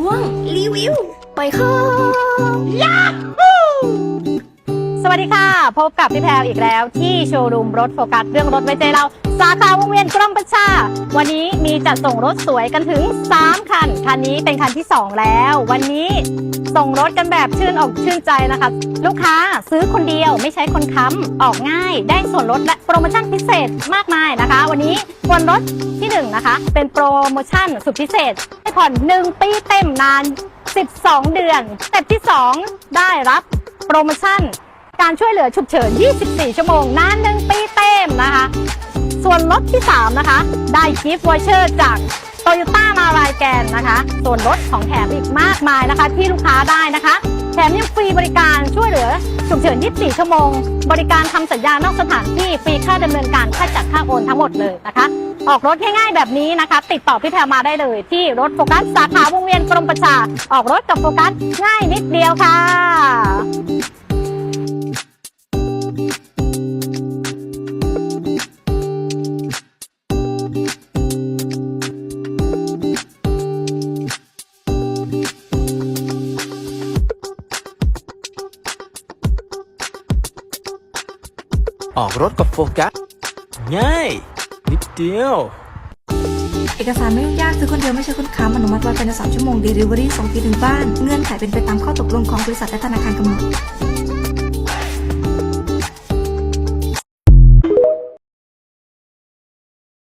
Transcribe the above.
ช่วงรีวิว ไปค่ะ ค่ะ พบกับพี่แพรวอีกแล้วที่โชว์รูมรถโฟกัสเรื่องรถไว้ใจเรา สาขาวงเวียนกรมประชา วันนี้มีจัดส่งรถสวยกันถึง 3 คัน คันนี้เป็นคันที่ 2 แล้ว วันนี้ส่งรถกันแบบชื่นอกชื่นใจนะคะ ลูกค้าซื้อคนเดียวไม่ใช้คนค้ำออกง่าย ได้ส่วนลดและโปรโมชั่นพิเศษมากมายนะคะ วันนี้ส่วนลดที่1นะคะ เป็นโปรโมชั่นสุดพิเศษให้ผ่อน 1 ปีเต็มนาน 12 เดือนสเต็ปที่ 2 ได้รับโปรโมชั่น การช่วยเหลือฉุกเฉิน 24 ชั่วโมงนานหนึ่งปีเต็มนะคะ ส่วนลดที่ 3 นะคะ ได้กิฟต์วอเชอร์จากโตโยต้ามารายแกนนะคะ ส่วนลดของแถมอีกมากมายนะคะ ที่ลูกค้าได้นะคะ แถมยังฟรีบริการช่วยเหลือฉุกเฉิน 24 ชั่วโมง บริการทำสัญญานอกสถานที่ฟรีค่าดำเนินการค่าจัดค่าโอนทั้งหมดเลยนะคะออกรถง่ายๆแบบนี้นะคะ ติดต่อพี่แพรมาได้เลย ที่รถโฟกัสสาขาวงเวียนกรมประชา ออกรถกับโฟกัสง่ายนิดเดียวค่ะ ออกรถกับโฟกัสง่ายนิดเดียว เอกสารไม่ยุ่งยากซื้อคนเดียวไม่ใช่คนค้ำอนุมัติไวภายใน3ชั่วโมง Delivery ส่งฟรีถึงบ้าน เงื่อนไขเป็นไปตามข้อตกลงของบริษัทและธนาคารกำหนด